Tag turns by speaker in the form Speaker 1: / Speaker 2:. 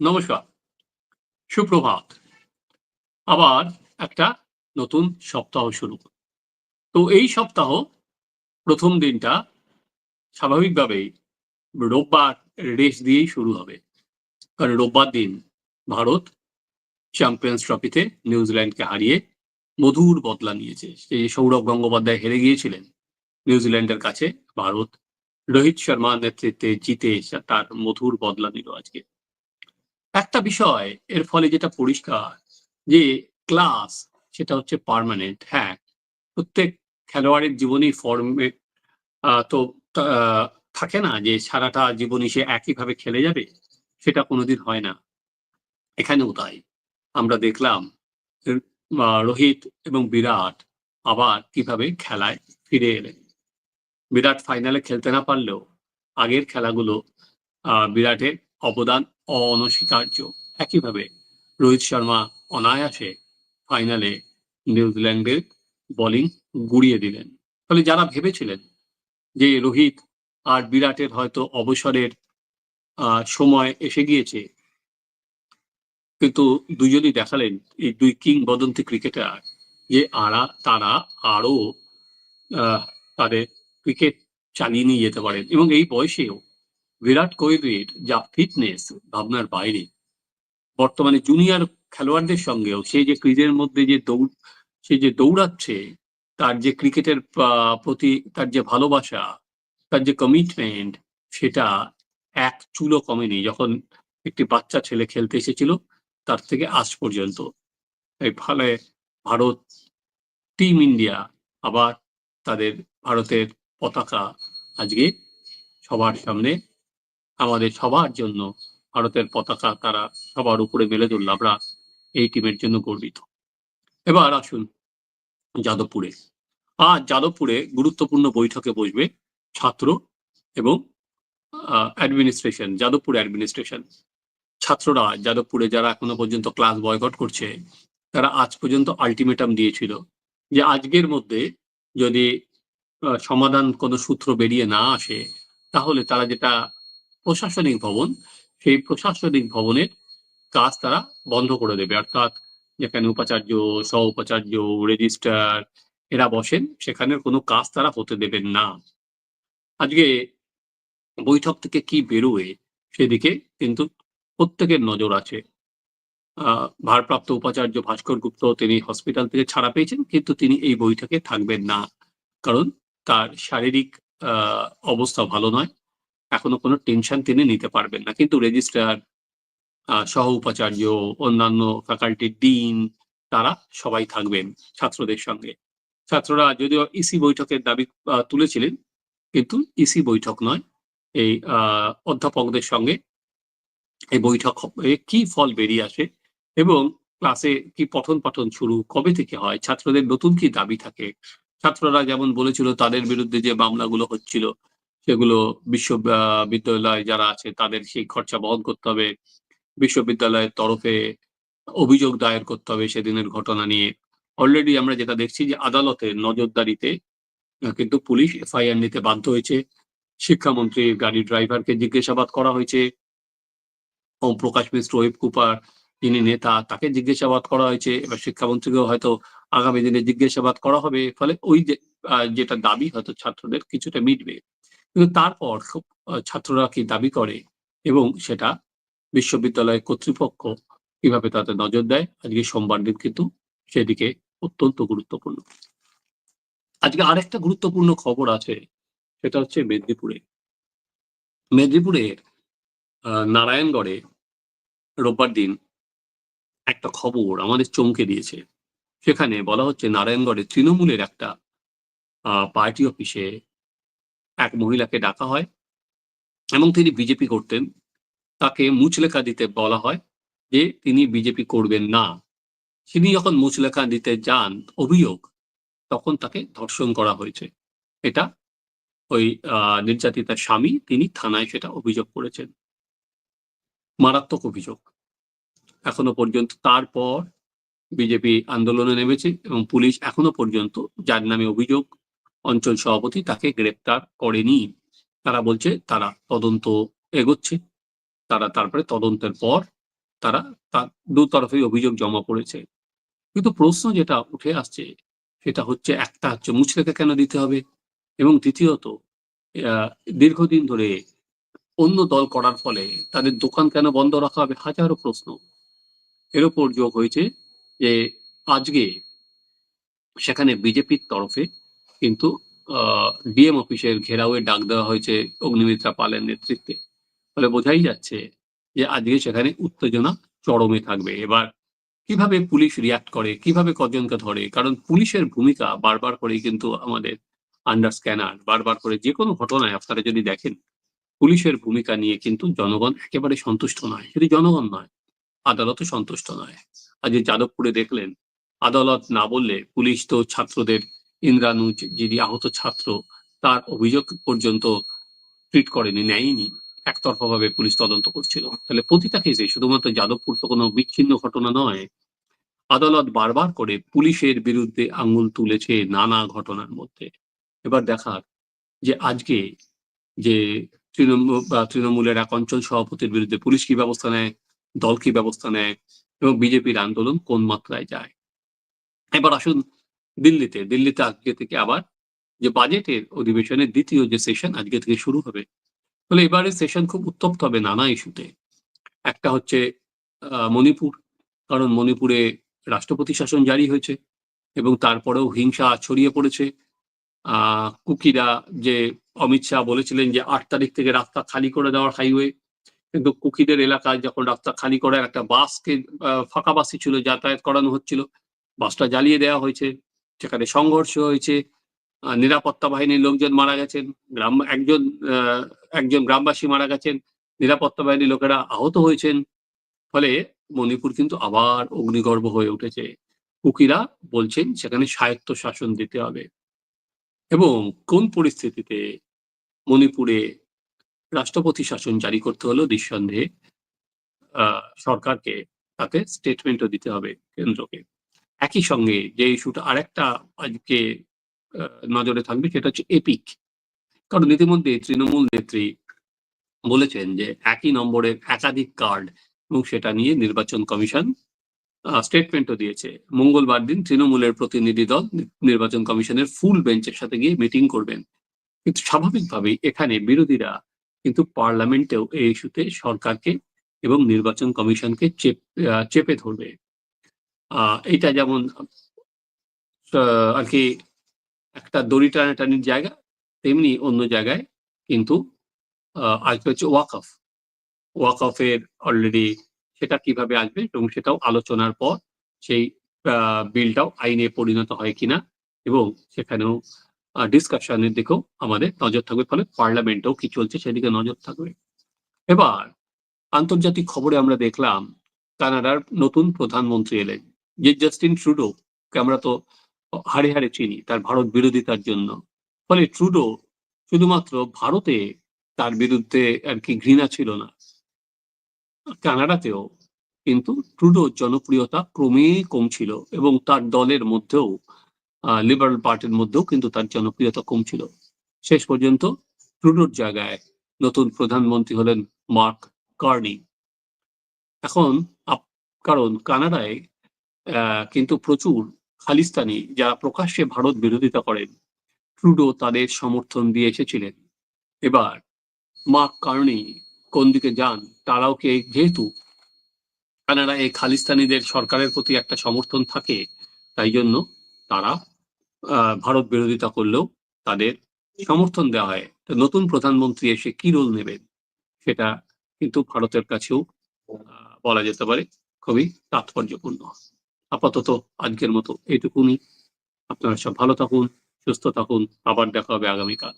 Speaker 1: নমস্কার, সুপ্রভাত। আবার একটা নতুন সপ্তাহ শুরু। তো এই সপ্তাহ প্রথম দিনটা স্বাভাবিকভাবেই রোববার রেস দিয়েই শুরু হবে। কারণ রোববার দিন ভারত চ্যাম্পিয়ন্স ট্রফিতে নিউজিল্যান্ডকে হারিয়ে মধুর বদলা নিয়েছে। সেই সৌরভ গঙ্গোপাধ্যায় হেরে গিয়েছিলেন নিউজিল্যান্ডের কাছে, ভারত রোহিত শর্মার নেতৃত্বে জিতে তার মধুর বদলা নিল আজকে। একটা বিষয় এর ফলে যেটা পরিষ্কার যে ক্লাস সেটা হচ্ছে পার্মানেন্ট হ্যাঁ। প্রত্যেক খেলোয়াড়ের জীবনই ফর্মে তো থাকে না যে সারাটা জীবনই সে একইভাবে খেলে যাবে? সেটা কোনোদিন হয় না। এখানেও তাই। আমরা দেখলাম রোহিত এবং বিরাট আবার কীভাবে খেলায় ফিরে এলেন। বিরাট ফাইনালে খেলতে না পারলেও আগের খেলাগুলো বিরাটের অবদান অনস্বীকার্য। একইভাবে রোহিত শর্মা অনায়াসে ফাইনালে নিউজিল্যান্ডের বোলিং গুড়িয়ে দিলেন। ফলে যারা ভেবেছিলেন যে রোহিত আর বিরাটের হয়তো অবসরের সময় এসে গিয়েছে, কিন্তু দুজনই দেখালেন এই দুই কিংবদন্তি ক্রিকেটার যে আরা, তারা আরও তাদের ক্রিকেট চালিয়ে নিয়ে যেতে পারেন। এবং এই বয়সেও বিরাট কোহলির যা ফিটনেস ভাবনার বাইরে। বর্তমানে জুনিয়র খেলোয়াড়দের সঙ্গেও সে যে ক্রিজের মধ্যে যে দৌড়, সে যে দৌড়াচ্ছে, তার যে ক্রিকেটের প্রতি, তার যে ভালোবাসা, তার যে কমিটমেন্ট সেটা এক চুলো কমেনি। যখন একটি বাচ্চা ছেলে খেলতে এসেছিল, তার থেকে আজ পর্যন্ত। এই ফলে ভারত টিম ইন্ডিয়া আবার তাদের, ভারতের পতাকা আজকে সবার সামনে আমাদের সবার জন্য ভারতের পতাকা তারা সবার উপরে মেলে ধরল। আমরা এই টিমের জন্য গর্বিত। এবার আসুন যাদবপুরে। আজ যাদবপুরে গুরুত্বপূর্ণ বৈঠকে বসবে ছাত্র এবং অ্যাডমিনিস্ট্রেশন যাদবপুর অ্যাডমিনিস্ট্রেশন ছাত্ররা যাদবপুরে যারা এখনও পর্যন্ত ক্লাস বয়কট করছে, তারা আজ পর্যন্ত আলটিমেটাম দিয়েছিল যে আজকের মধ্যে যদি সমাধান কোনো সূত্র বেরিয়ে না আসে, তাহলে তারা যেটা প্রশাসনিক ভবন, সেই প্রশাসনিক ভবনের কাজ তারা বন্ধ করে দেবে। অর্থাৎ যেখানে উপাচার্য সহ উপাচার্য রেজিস্ট্রার এরা বসেন, সেখানের কোনো কাজ তারা হতে দেবেন না। আজকে বৈঠক থেকে কি বেরোয় সেদিকে কিন্তু প্রত্যেকের নজর আছে। ভারপ্রাপ্ত উপাচার্য ভাস্কর গুপ্ত তিনি হসপিটাল থেকে ছাড়া পেয়েছেন, কিন্তু তিনি এই বৈঠকে থাকবেন না। কারণ তার শারীরিক অবস্থা ভালো নয়। এখনও কোনো টেনশন তিনি নিতে পারবেন না। কিন্তু রেজিস্ট্রার সহ উপাচার্য, অন্যান্য ফ্যাকাল্টির ডিন, তারা সবাই থাকবেন ছাত্রদের সঙ্গে। ছাত্ররা যদিও ইসি বৈঠকের দাবি তুলেছিলেন, কিন্তু ইসি বৈঠক নয়, এই অধ্যাপকদের সঙ্গে এই বৈঠক কি ফল বেরিয়ে আসে এবং ক্লাসে কি পঠন পাঠন শুরু, কবে থেকে হয়, ছাত্রদের নতুন কি দাবি থাকে? ছাত্ররা যেমন বলেছিল, তাদের বিরুদ্ধে যে মামলাগুলো হচ্ছিল সেগুলো বিশ্ববিদ্যালয় যারা আছে, তাদের সেই খরচা বহন করতে হবে। বিশ্ববিদ্যালয়ের তরফে অভিযোগ দায়ের করতে হবে সেদিনের ঘটনা নিয়ে। অলরেডি আমরা যেটা দেখছি যে আদালতের নজরদারিতে কিন্তু পুলিশ এফআইআর নিতে বাধ্য হয়েছে। শিক্ষামন্ত্রীর গাড়ির ড্রাইভারকে জিজ্ঞাসাবাদ করা হয়েছে। ওম প্রকাশ মিশ্র, ওয়েব কুপার যিনি নেতা, তাকে জিজ্ঞাসাবাদ করা হয়েছে। এবার শিক্ষামন্ত্রীকেও হয়তো আগামী দিনে জিজ্ঞাসাবাদ করা হবে। ফলে ওই যে যেটা দাবি হয়তো ছাত্রদের কিছুটা মিটবে। কিন্তু তারপর ছাত্ররা কি দাবি করে এবং সেটা বিশ্ববিদ্যালয় কর্তৃপক্ষ কীভাবে তাতে নজর দেয়? আজকে সোমবার দিন কিন্তু সেদিকে অত্যন্ত গুরুত্বপূর্ণ। আজকে আরেকটা গুরুত্বপূর্ণ খবর আছে, সেটা হচ্ছে মেদিনীপুরে। মেদিনীপুরের নারায়ণগড়ে রোববার দিন একটা খবর আমাদের চমকে দিয়েছে। সেখানে বলা হচ্ছে নারায়ণগড়ে তৃণমূলের একটা পার্টি অফিসে এক মহিলাকে ডাকা হয় এবং তিনি বিজেপি করতেন। তাকে মুচলেখা দিতে বলা হয় যে তিনি বিজেপি করবেন না। তিনি যখন মুচলেখা দিতে যান অভিযোগ, তখন তাকে ধর্ষণ করা হয়েছে। এটা ওই নির্যাতিতার স্বামী তিনি থানায় সেটা অভিযোগ করেছেন। মারাত্মক অভিযোগ। এখনও পর্যন্ত তারপর বিজেপি আন্দোলনে নেমেছে এবং পুলিশ এখনও পর্যন্ত যার নামে অভিযোগ অঞ্চল সভাপতি তাকে গ্রেপ্তার করেনি। তারা বলছে, তারা তদন্ত এগোচ্ছে। তারা তারপরে তদন্তের পর তারা তার দু তরফেই অভিযোগ জমা পড়েছে। কিন্তু প্রশ্ন যেটা উঠে আসছে, সেটা হচ্ছে একটা হচ্ছে মুচলেকে কেন দিতে হবে? এবং দ্বিতীয়ত দীর্ঘদিন ধরে অন্য দল করার ফলে তাদের দোকান কেন বন্ধ রাখা হবে? হাজারো প্রশ্ন। এর উপর যোগ হয়েছে যে, আজকে সেখানে বিজেপির তরফে কিন্তু ডিএম অফিসের ঘেরাওয়ে ডাক দেওয়া হয়েছে অগ্নিমিত্রা পালের নেতৃত্বে। ফলে বোঝাই যাচ্ছে যে আজকে সেখানে উত্তেজনা চরমে থাকবে। এবার কীভাবে পুলিশ রিয়াক্ট করে, কীভাবে কজনকে ধরে? কারণ পুলিশের ভূমিকা বারবার করেই কিন্তু আমাদের আন্ডার স্ক্যানার বারবার করে যে কোনো ঘটনায় আপনারা যদি দেখেন, পুলিশের ভূমিকা নিয়ে কিন্তু জনগণ একেবারে সন্তুষ্ট নয়। শুধু জনগণ নয়, আদালতও সন্তুষ্ট নয়। আজ যাদবপুরে দেখলেন, আদালত না বললে পুলিশ তো ছাত্রদের ইন্দ্রানুজ যিনি আহত ছাত্র, তার অভিযোগ পর্যন্ত ট্রিট করেনি, নেয়নি। একতরফা ভাবে পুলিশ তদন্ত করছিল। তাহলে প্রতিটা কেসে শুধুমাত্র যাদবপুর তো কোনো বিচ্ছিন্ন ঘটনা নয়, আদালত বারবার করে পুলিশের বিরুদ্ধে আঙুল তুলেছে নানা ঘটনার মধ্যে। এবার দেখার যে আজকে যে তৃণমূল বা তৃণমূলের এক অঞ্চল সভাপতির বিরুদ্ধে পুলিশ কি ব্যবস্থা নেয়, দল কি ব্যবস্থা নেয় এবং বিজেপির আন্দোলন কোন মাত্রায় যায়? এবার আসুন দিল্লিতে দিল্লিতে আজকে থেকে আবার যে বাজেটের অধিবেশনের দ্বিতীয় যে সেশন আজকে থেকে শুরু হবে। ফলে এবারে সেশন খুব উত্তপ্ত হবে নানা ইস্যুতে। একটা হচ্ছে মণিপুর, কারণ মণিপুরে রাষ্ট্রপতি শাসন জারি হয়েছে এবং তারপরেও হিংসা ছড়িয়ে পড়েছে। কুকিরা যে অমিত শাহ বলেছিলেন যে আট তারিখ থেকে রাস্তা খালি করে দেওয়ার হাইওয়ে, কিন্তু কুকিদের এলাকায় যখন রাস্তা খালি করে একটা বাসকে ফাঁকা বাসই ছিল যাতায়াত করানো হচ্ছিল, বাসটা জ্বালিয়ে দেওয়া হয়েছে। সেখানে সংঘর্ষ হয়েছে নিরাপত্তা বাহিনীর লোকজন মারা গেছেন, গ্রাম, একজন একজন গ্রামবাসী মারা গেছেন, নিরাপত্তা বাহিনীর লোকেরা আহত হয়েছেন। ফলে মণিপুর কিন্তু আবার অগ্নিগর্ভ হয়ে উঠেছে। কুকিরা বলছেন সেখানে স্বায়ত্ত শাসন দিতে হবে। এবং কোন পরিস্থিতিতে মণিপুরে রাষ্ট্রপতি শাসন জারি করতে হলো নিঃসন্দেহে সরকারকে তাতে স্টেটমেন্টও দিতে হবে কেন্দ্রকে। একই সঙ্গে যে ইস্যুটা আরেকটা আজকে নজরে থাকবে, সেটা হচ্ছে এপিক। কারণ ইতিমধ্যে তৃণমূল নেত্রী বলেছেন যে একই নম্বরের একাধিক কার্ড এবং সেটা নিয়ে নির্বাচন কমিশন স্টেটমেন্টও দিয়েছে। মঙ্গলবার দিন তৃণমূলের প্রতিনিধি দল নির্বাচন কমিশনের ফুল বেঞ্চের সাথে গিয়ে মিটিং করবেন। কিন্তু স্বাভাবিকভাবেই এখানে বিরোধীরা কিন্তু পার্লামেন্টেও এই ইস্যুতে সরকারকে এবং নির্বাচন কমিশনকে চেপ ধরবে। এইটা যেমন আর কি একটা দড়ি টানাটানির জায়গা, তেমনি অন্য জায়গায় কিন্তু আসবে হচ্ছে ওয়াকফ। ওয়াকফের অলরেডি সেটা কীভাবে আসবে এবং সেটাও আলোচনার পর সেই বিলটাও আইনে পরিণত হয় কিনা এবং সেখানেও ডিসকাশনের দিকেও আমাদের নজর থাকবে, ফলে পার্লামেন্টেও কি চলছে সেদিকে নজর থাকবে। এবার, আন্তর্জাতিক খবরে আমরা দেখলাম, কানাডার নতুন প্রধানমন্ত্রী এলেন। যে জাস্টিন ট্রুডো আমরা তো হাড়ে হাড়ে চিনি, তার ভারত বিরোধিতার জন্য। ফলে ট্রুডো শুধুমাত্র ভারতে তার বিরুদ্ধে আর কি ঘৃণা ছিল না। কানাডাতেও কিন্তু ট্রুডোর জনপ্রিয়তা ক্রমেই কমছিল এবং তার দলের মধ্যেও লিবারাল পার্টির মধ্যেও কিন্তু তার জনপ্রিয়তা কমছিল। শেষ পর্যন্ত ট্রুডোর জায়গায় নতুন প্রধানমন্ত্রী হলেন মার্ক কার্নি এখন কারণ কানাডায় কিন্তু প্রচুর খালিস্তানি যারা প্রকাশ্যে ভারত বিরোধিতা করেন, ট্রুডো তাদের সমর্থন দিয়ে এসেছিলেন। এবার মার্ক কার্নি কোন দিকে যান, তারাও কে, যেহেতু কানাডা এই খালিস্তানিদের সরকারের প্রতি একটা সমর্থন থাকে, তাই জন্য তারা ভারত বিরোধিতা করলেও তাদের সমর্থন দেওয়া হয়। নতুন প্রধানমন্ত্রী এসে কি রোল নেবেন, সেটা কিন্তু ভারতের কাছেও বলা যেতে পারে খুবই তাৎপর্যপূর্ণ। আপাতত আজকের মতো এইটুকুনি। আপনারা সব ভালো থাকুন সুস্থ থাকুন। আবার দেখা হবে আগামীকাল।